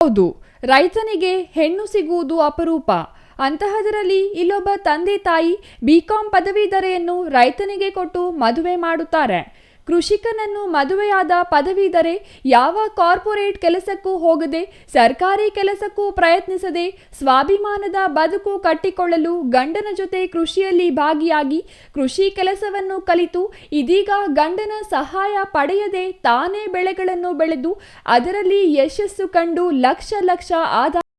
ಹೌದು, ರೈತನಿಗೆ ಹೆಣ್ಣು ಸಿಗುವುದು ಅಪರೂಪ. ಅಂತಹದರಲ್ಲಿ ಇಲ್ಲೊಬ್ಬ ತಂದೆ ತಾಯಿ ಬಿಕಾಂ ಪದವೀಧರೆಯನ್ನು ರೈತನಿಗೆ ಕೊಟ್ಟು ಮದುವೆ ಮಾಡುತ್ತಾರೆ. ಕೃಷಿಕನನ್ನು ಮದುವೆಯಾದ ಪದವೀಧರೆ ಯಾವ ಕಾರ್ಪೊರೇಟ್ ಕೆಲಸಕ್ಕೂ ಹೋಗದೆ, ಸರ್ಕಾರಿ ಕೆಲಸಕ್ಕೂ ಪ್ರಯತ್ನಿಸದೆ, ಸ್ವಾಭಿಮಾನದ ಬದುಕು ಕಟ್ಟಿಕೊಳ್ಳಲು ಗಂಡನ ಜೊತೆ ಕೃಷಿಯಲ್ಲಿ ಭಾಗಿಯಾಗಿ ಕೃಷಿ ಕೆಲಸವನ್ನು ಕಲಿತು, ಇದೀಗ ಗಂಡನ ಸಹಾಯ ಪಡೆಯದೆ ತಾನೇ ಬೆಳೆಗಳನ್ನು ಬೆಳೆದು, ಅದರಲ್ಲಿ ಯಶಸ್ಸು ಕಂಡು ಲಕ್ಷ ಲಕ್ಷ ಆದಾಯ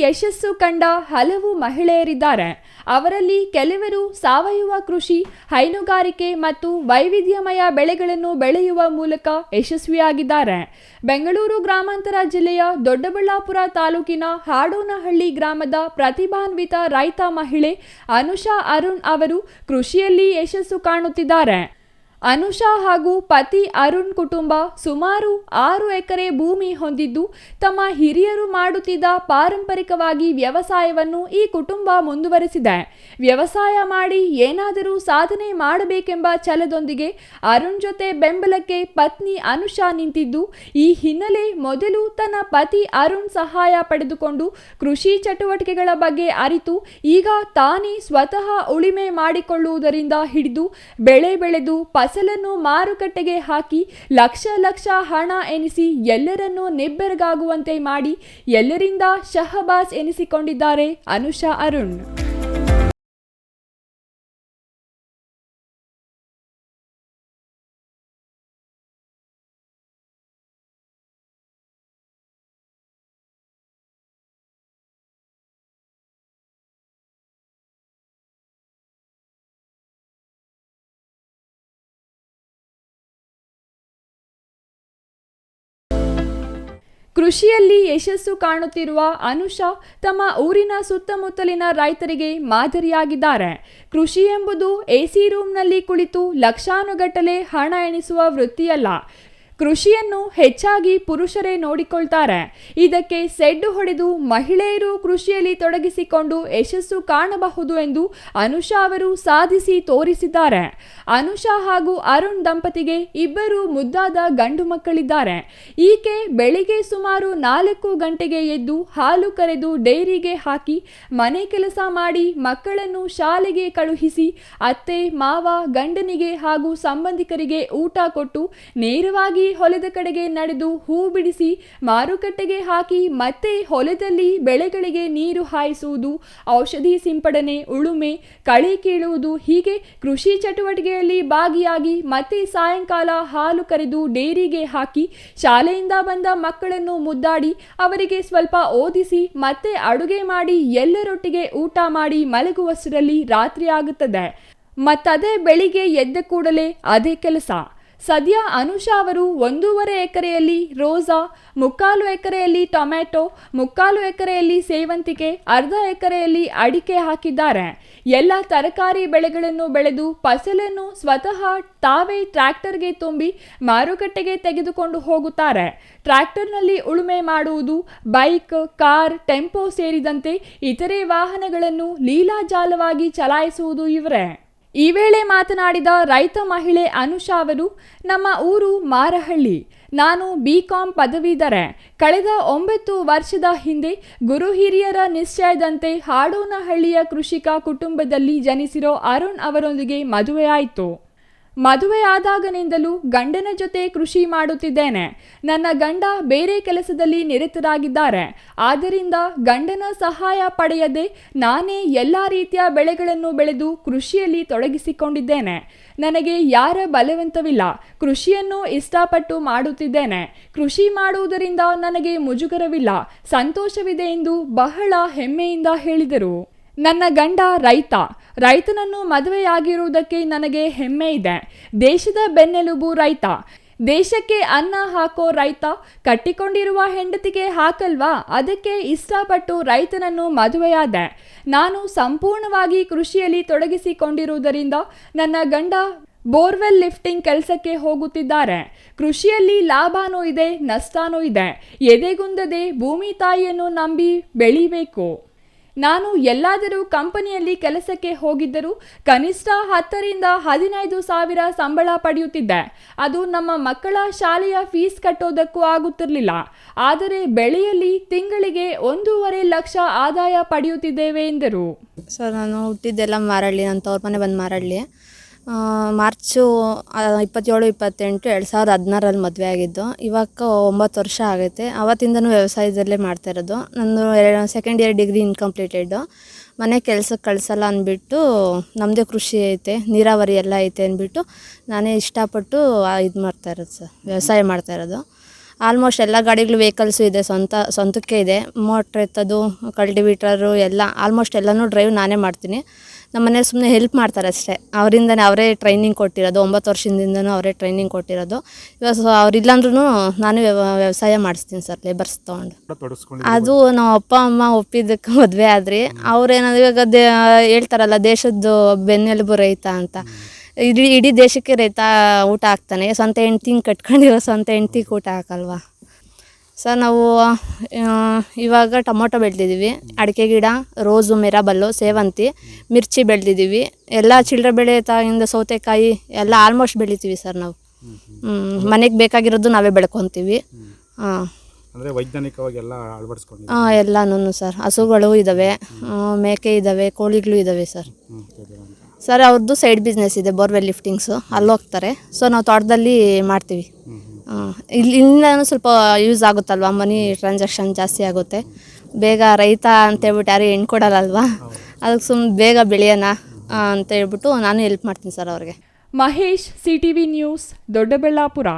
ಯಶಸ್ಸು ಕಂಡ ಹಲವು ಮಹಿಳೆಯರಿದ್ದಾರೆ. ಅವರಲ್ಲಿ ಕೆಲವರು ಸಾವಯವ ಕೃಷಿ, ಹೈನುಗಾರಿಕೆ ಮತ್ತು ವೈವಿಧ್ಯಮಯ ಬೆಳೆಗಳನ್ನು ಬೆಳೆಯುವ ಮೂಲಕ ಯಶಸ್ವಿಯಾಗಿದ್ದಾರೆ. ಬೆಂಗಳೂರು ಗ್ರಾಮಾಂತರ ಜಿಲ್ಲೆಯ ದೊಡ್ಡಬಳ್ಳಾಪುರ ತಾಲೂಕಿನ ಹಾಡೋನಹಳ್ಳಿ ಗ್ರಾಮದ ಪ್ರತಿಭಾನ್ವಿತ ರೈತ ಮಹಿಳೆ ಅನುಷಾ ಅರುಣ್ ಅವರು ಕೃಷಿಯಲ್ಲಿ ಯಶಸ್ಸು ಕಾಣುತ್ತಿದ್ದಾರೆ. ಅನುಷಾ ಹಾಗೂ ಪತಿ ಅರುಣ್ ಕುಟುಂಬ ಸುಮಾರು ಆರು ಎಕರೆ ಭೂಮಿ ಹೊಂದಿದ್ದು, ತಮ್ಮ ಹಿರಿಯರು ಮಾಡುತ್ತಿದ್ದ ಪಾರಂಪರಿಕವಾಗಿ ವ್ಯವಸಾಯವನ್ನು ಈ ಕುಟುಂಬ ಮುಂದುವರೆಸಿದೆ. ವ್ಯವಸಾಯ ಮಾಡಿ ಏನಾದರೂ ಸಾಧನೆ ಮಾಡಬೇಕೆಂಬ ಛಲದೊಂದಿಗೆ ಅರುಣ್ ಜೊತೆ ಬೆಂಬಲಕ್ಕೆ ಪತ್ನಿ ಅನುಷಾ ನಿಂತಿದ್ದು, ಈ ಹಿನ್ನೆಲೆ ಮೊದಲು ತನ್ನ ಪತಿ ಅರುಣ್ ಸಹಾಯ ಪಡೆದುಕೊಂಡು ಕೃಷಿ ಚಟುವಟಿಕೆಗಳ ಬಗ್ಗೆ ಅರಿತು, ಈಗ ತಾನೇ ಸ್ವತಃ ಉಳಿಮೆ ಮಾಡಿಕೊಳ್ಳುವುದರಿಂದ ಹಿಡಿದು ಬೆಳೆ ಬೆಳೆದು ಫಸಲನ್ನು ಮಾರುಕಟ್ಟೆಗೆ ಹಾಕಿ ಲಕ್ಷ ಲಕ್ಷ ಹಣ ಎನಿಸಿ ಎಲ್ಲರನ್ನೂ ನಿಬ್ಬೆರಗಾಗುವಂತೆ ಮಾಡಿ ಎಲ್ಲರಿಂದ ಶಹಬಾಸ್ ಎನಿಸಿಕೊಂಡಿದ್ದಾರೆ ಅನುಷಾ ಅರುಣ್. ಕೃಷಿಯಲ್ಲಿ ಯಶಸ್ಸು ಕಾಣುತ್ತಿರುವ ಅನುಷಾ ತಮ್ಮ ಊರಿನ ಸುತ್ತಮುತ್ತಲಿನ ರೈತರಿಗೆ ಮಾದರಿಯಾಗಿದ್ದಾರೆ. ಕೃಷಿ ಎಂಬುದು ಎಸಿ ರೂಮ್ನಲ್ಲಿ ಕುಳಿತು ಲಕ್ಷಾನುಗಟ್ಟಲೆ ಹಣ ಎಣಿಸುವ ವೃತ್ತಿಯಲ್ಲ. ಕೃಷಿಯನ್ನು ಹೆಚ್ಚಾಗಿ ಪುರುಷರೇ ನೋಡಿಕೊಳ್ತಾರೆ. ಇದಕ್ಕೆ ಸೆಡ್ಡು ಹೊಡೆದು ಮಹಿಳೆಯರು ಕೃಷಿಯಲ್ಲಿ ತೊಡಗಿಸಿಕೊಂಡು ಯಶಸ್ಸು ಕಾಣಬಹುದು ಎಂದು ಅನುಷಾ ಅವರು ಸಾಧಿಸಿ ತೋರಿಸಿದ್ದಾರೆ. ಅನುಷಾ ಹಾಗೂ ಅರುಣ್ ದಂಪತಿಗೆ ಇಬ್ಬರು ಮುದ್ದಾದ ಗಂಡು ಮಕ್ಕಳಿದ್ದಾರೆ. ಈಕೆ ಬೆಳಿಗ್ಗೆ ಸುಮಾರು ನಾಲ್ಕು ಗಂಟೆಗೆ ಎದ್ದು ಹಾಲು ಕರೆದು ಡೈರಿಗೆ ಹಾಕಿ ಮನೆ ಕೆಲಸ ಮಾಡಿ ಮಕ್ಕಳನ್ನು ಶಾಲೆಗೆ ಕಳುಹಿಸಿ ಅತ್ತೆ, ಮಾವ, ಗಂಡನಿಗೆ ಹಾಗೂ ಸಂಬಂಧಿಕರಿಗೆ ಊಟ ಕೊಟ್ಟು ನೇರವಾಗಿ ಹೊಲದ ಕಡೆಗೆ ನಡೆದು ಹೂ ಬಿಡಿಸಿ ಮಾರುಕಟ್ಟೆಗೆ ಹಾಕಿ ಮತ್ತೆ ಹೊಲದಲ್ಲಿ ಬೆಳೆಗಳಿಗೆ ನೀರು ಹಾಯಿಸುವುದು, ಔಷಧಿ ಸಿಂಪಡಣೆ, ಉಳುಮೆ, ಕಳೆ ಕೀಳುವುದು ಹೀಗೆ ಕೃಷಿ ಚಟುವಟಿಕೆಯಲ್ಲಿ ಭಾಗಿಯಾಗಿ ಮತ್ತೆ ಸಾಯಂಕಾಲ ಹಾಲು ಕರೆದು ಡೇರಿಗೆ ಹಾಕಿ ಶಾಲೆಯಿಂದ ಬಂದ ಮಕ್ಕಳನ್ನು ಮುದ್ದಾಡಿ ಅವರಿಗೆ ಸ್ವಲ್ಪ ಓದಿಸಿ ಮತ್ತೆ ಅಡುಗೆ ಮಾಡಿ ಎಲ್ಲರೊಟ್ಟಿಗೆ ಊಟ ಮಾಡಿ ಮಲಗುವಷ್ಟರಲ್ಲಿ ರಾತ್ರಿ ಆಗುತ್ತದೆ. ಮತ್ತದೇ ಬೆಳಿಗ್ಗೆ ಎದ್ದ ಕೂಡಲೇ ಅದೇ ಕೆಲಸ. ಸದ್ಯ ಅನುಷಾ ಅವರು ಒಂದೂವರೆ ಎಕರೆಯಲ್ಲಿ ರೋಸಾ, ಮುಕ್ಕಾಲು ಎಕರೆಯಲ್ಲಿ ಟೊಮ್ಯಾಟೊ, ಮುಕ್ಕಾಲು ಎಕರೆಯಲ್ಲಿ ಸೇವಂತಿಗೆ, ಅರ್ಧ ಎಕರೆಯಲ್ಲಿ ಅಡಿಕೆ ಹಾಕಿದ್ದಾರೆ. ಎಲ್ಲ ತರಕಾರಿ ಬೆಳೆಗಳನ್ನು ಬೆಳೆದು ಫಸಲನ್ನು ಸ್ವತಃ ತಾವೇ ಟ್ರ್ಯಾಕ್ಟರ್ಗೆ ತುಂಬಿ ಮಾರುಕಟ್ಟೆಗೆ ತೆಗೆದುಕೊಂಡು ಹೋಗುತ್ತಾರೆ. ಟ್ರ್ಯಾಕ್ಟರ್ನಲ್ಲಿ ಉಳುಮೆ ಮಾಡುವುದು, ಬೈಕ್, ಕಾರ್, ಟೆಂಪೋ ಸೇರಿದಂತೆ ಇತರೆ ವಾಹನಗಳನ್ನು ಲೀಲಾಜಾಲವಾಗಿ ಚಲಾಯಿಸುವುದು ಇವರೇ. ಈ ವೇಳೆ ಮಾತನಾಡಿದ ರೈತ ಮಹಿಳೆ ಅನುಷಾ ಅವರು, ನಮ್ಮ ಊರು ಮಾರಹಳ್ಳಿ. ನಾನು ಬಿ ಕಾಂ ಪದವೀಧರೆ. ಕಳೆದ ಒಂಬತ್ತು ವರ್ಷದ ಹಿಂದೆ ಗುರು ಹಿರಿಯರ ನಿಶ್ಚಯದಂತೆ ಹಾಡೋನಹಳ್ಳಿಯ ಕೃಷಿಕ ಕುಟುಂಬದಲ್ಲಿ ಜನಿಸಿರೋ ಅರುಣ್ ಅವರೊಂದಿಗೆ ಮದುವೆಯಾಯಿತು. ಮದುವೆಯಾದಾಗನಿಂದಲೂ ಗಂಡನ ಜೊತೆ ಕೃಷಿ ಮಾಡುತ್ತಿದ್ದೇನೆ. ನನ್ನ ಗಂಡ ಬೇರೆ ಕೆಲಸದಲ್ಲಿ ನಿರತರಾಗಿದ್ದಾರೆ. ಆದ್ದರಿಂದ ಗಂಡನ ಸಹಾಯ ಪಡೆಯದೆ ನಾನೇ ಎಲ್ಲ ರೀತಿಯ ಬೆಳೆಗಳನ್ನು ಬೆಳೆದು ಕೃಷಿಯಲ್ಲಿ ತೊಡಗಿಸಿಕೊಂಡಿದ್ದೇನೆ. ನನಗೆ ಯಾರ ಬಲವಂತವಿಲ್ಲ. ಕೃಷಿಯನ್ನು ಇಷ್ಟಪಟ್ಟು ಮಾಡುತ್ತಿದ್ದೇನೆ. ಕೃಷಿ ಮಾಡುವುದರಿಂದ ನನಗೆ ಮುಜುಗರವಿಲ್ಲ. ಸಂತೋಷವಿದೆ ಎಂದು ಬಹಳ ಹೆಮ್ಮೆಯಿಂದ ಹೇಳಿದರು. ನನ್ನ ಗಂಡ ರೈತ. ರೈತನನ್ನು ಮದುವೆಯಾಗಿರುವುದಕ್ಕೆ ನನಗೆ ಹೆಮ್ಮೆ ಇದೆ. ದೇಶದ ಬೆನ್ನೆಲುಬು ರೈತ. ದೇಶಕ್ಕೆ ಅನ್ನ ಹಾಕೋ ರೈತ. ಕಟ್ಟಿಕೊಂಡಿರುವ ಹೆಂಡತಿಗೆ ಹಾಕಲ್ವಾ? ಅದಕ್ಕೆ ಇಷ್ಟಪಟ್ಟು ರೈತನನ್ನು ಮದುವೆಯಾದೆ. ನಾನು ಸಂಪೂರ್ಣವಾಗಿ ಕೃಷಿಯಲ್ಲಿ ತೊಡಗಿಸಿಕೊಂಡಿರುವುದರಿಂದ ನನ್ನ ಗಂಡ ಬೋರ್ವೆಲ್ ಲಿಫ್ಟಿಂಗ್ ಕೆಲಸಕ್ಕೆ ಹೋಗುತ್ತಿದ್ದಾರೆ. ಕೃಷಿಯಲ್ಲಿ ಲಾಭನೂ ಇದೆ, ನಷ್ಟನೂ ಇದೆ. ಎದೆಗುಂದದೆ ಭೂಮಿ ತಾಯಿಯನ್ನು ನಂಬಿ ಬೆಳಿಬೇಕು. ನಾನು ಎಲ್ಲಾದರೂ ಕಂಪನಿಯಲ್ಲಿ ಕೆಲಸಕ್ಕೆ ಹೋಗಿದ್ದರೂ ಕನಿಷ್ಠ ಹತ್ತರಿಂದ ಹದಿನೈದು ಸಾವಿರ ಸಂಬಳ ಪಡೆಯುತ್ತಿದ್ದೆ. ಅದು ನಮ್ಮ ಮಕ್ಕಳ ಶಾಲೆಯ ಫೀಸ್ ಕಟ್ಟೋದಕ್ಕೂ ಆಗುತ್ತಿರಲಿಲ್ಲ. ಆದರೆ ಬೆಳೆಯಲ್ಲಿ ತಿಂಗಳಿಗೆ ಒಂದೂವರೆ ಲಕ್ಷ ಆದಾಯ ಪಡೆಯುತ್ತಿದ್ದೇವೆ ಎಂದರು. ಸರ್ ನಾನು ಹುಟ್ಟಿದ್ದೆಲ್ಲ ಮಾರಳ್ಳಿ, ನನ್ನ ತವ್ರ ಮನೆ ಬಂದು ಮಾರಳ್ಳಿ. ಮಾರ್ಚು ಇಪ್ಪತ್ತೇಳು, ಇಪ್ಪತ್ತೆಂಟು, ಎರಡು ಸಾವಿರದ ಹದಿನಾರಲ್ಲಿ ಮದುವೆ ಆಗಿದ್ದು, ಇವಾಗ ಒಂಬತ್ತು ವರ್ಷ ಆಗೈತೆ. ಆವತ್ತಿಂದನೂ ವ್ಯವಸಾಯದಲ್ಲೇ ಮಾಡ್ತಾ ಇರೋದು. ಸೆಕೆಂಡ್ ಇಯರ್ ಡಿಗ್ರಿ ಇನ್ಕಂಪ್ಲೀಟೆಡ್ ಮನೆ ಕೆಲ್ಸಕ್ಕೆ ಕಳಿಸಲ್ಲ ಅಂದ್ಬಿಟ್ಟು ನಮ್ಮದೇ ಕೃಷಿ ಐತೆ, ನೀರಾವರಿ ಎಲ್ಲ ಐತೆ ಅಂದ್ಬಿಟ್ಟು, ನಾನೇ ಇಷ್ಟಪಟ್ಟು ಇದು ಮಾಡ್ತಾ ಇರೋದು ಸರ್, ವ್ಯವಸಾಯ ಮಾಡ್ತಾ ಇರೋದು. ಆಲ್ಮೋಸ್ಟ್ ಎಲ್ಲ ಗಾಡಿಗಳು ವೆಹಿಕಲ್ಸು ಇದೆ, ಸ್ವಂತ, ಸ್ವಂತಕ್ಕೆ ಇದೆ. ಮೋಟ್ರ್ ಎತ್ತೋದು ಕಲ್ಟಿವೇಟರು ಎಲ್ಲ ಆಲ್ಮೋಸ್ಟ್ ಎಲ್ಲನೂ ಡ್ರೈವ್ ನಾನೇ ಮಾಡ್ತೀನಿ. ನಮ್ಮ ಮನೇಲಿ ಸುಮ್ಮನೆ ಹೆಲ್ಪ್ ಮಾಡ್ತಾರೆ ಅಷ್ಟೇ ಅವರಿಂದನೇ ಅವರೇ ಟ್ರೈನಿಂಗ್ ಕೊಟ್ಟಿರೋದು ಒಂಬತ್ತು ವರ್ಷದಿಂದನೂ ಅವರೇ ಟ್ರೈನಿಂಗ್ ಕೊಟ್ಟಿರೋದು. ಇವಾಗ ಸೊ ಅವ್ರಿಲ್ಲಾಂದ್ರೂ ನಾನು ವ್ಯವ- ವ್ಯವಸಾಯ ಮಾಡಿಸ್ತೀನಿ ಸರ್ ಲೇಬರ್ಸ್ ತೊಗೊಂಡು. ಅದು ನಮ್ಮ ಅಪ್ಪ ಅಮ್ಮ ಒಪ್ಪಿದ್ದಕ್ಕೆ ಮದುವೆ ಆದ್ರಿ ಅವ್ರೇನಾದ್ರು ಇವಾಗ ದೇ ಹೇಳ್ತಾರಲ್ಲ ದೇಶದ್ದು ಬೆನ್ನೆಲುಬು ರೈತ ಅಂತ. ಇಡೀ ಇಡೀ ದೇಶಕ್ಕೆ ರೈತ ಊಟ ಹಾಕ್ತಾನೆ. ಸ್ವಂತ ಹೆಂಡ್ತಿಂಗ್ ಕಟ್ಕೊಂಡಿರೋ ಸ್ವಂತ ಹೆಂಡ್ತಿಗೆ ಊಟ ಹಾಕಲ್ವಾ? ಸರ್ ನಾವು ಇವಾಗ ಟೊಮೊಟೊ ಬೆಳೆದಿದ್ದೀವಿ ಅಡಿಕೆ ಗಿಡ ರೋಸು ಮೆರಾಬಲ್ಲು ಸೇವಂತಿ ಮಿರ್ಚಿ ಬೆಳೆದಿದ್ದೀವಿ. ಎಲ್ಲ ಚಿಲ್ಲರೆ ಬೆಳೆ ತಾಗಿಂದ ಸೌತೆಕಾಯಿ ಎಲ್ಲ ಆಲ್ಮೋಸ್ಟ್ ಬೆಳಿತೀವಿ ಸರ್ ನಾವು. ಮನೆಗೆ ಬೇಕಾಗಿರೋದು ನಾವೇ ಬೆಳ್ಕೊತೀವಿ. ಹಾಂ ಅಂದರೆ ವೈಜ್ಞಾನಿಕವಾಗಿ ಎಲ್ಲ ಅಳವಡಿಸ್ಕೊಂಡು ಹಾಂ ಎಲ್ಲನೂ ಸರ್. ಹಸುಗಳು ಇದ್ದಾವೆ ಮೇಕೆ ಇದ್ದಾವೆ ಕೋಳಿಗಳು ಇದ್ದಾವೆ ಸರ್. ಸರ್ ಅವ್ರದ್ದು ಸೈಡ್ ಬಿಸ್ನೆಸ್ ಇದೆ ಬೋರ್ವೆಲ್ ಲಿಫ್ಟಿಂಗ್ಸು ಅಲ್ಲಿ ಹೋಗ್ತಾರೆ. ಸೊ ನಾವು ತೋಟದಲ್ಲಿ ಮಾಡ್ತೀವಿ. ಇಲ್ಲಿ ಇಲ್ಲಿಂದನೂ ಸ್ವಲ್ಪ ಯೂಸ್ ಆಗುತ್ತಲ್ವಾ? ಮನಿ ಟ್ರಾನ್ಸಾಕ್ಷನ್ ಜಾಸ್ತಿ ಆಗುತ್ತೆ. ಬೇಗ ರೈತ ಅಂತೇಳ್ಬಿಟ್ಟು ಯಾರು ಹೆಣ್ಣು ಕೊಡಲ್ಲಲ್ವಾ? ಅದಕ್ಕೆ ಸುಮ್ಮನೆ ಬೇಗ ಬೆಳೆಯೋಣ ಅಂತ ಹೇಳ್ಬಿಟ್ಟು ನಾನು ಹೆಲ್ಪ್ ಮಾಡ್ತೀನಿ ಸರ್ ಅವ್ರಿಗೆ. Mahesh CTV news Doddaballapura.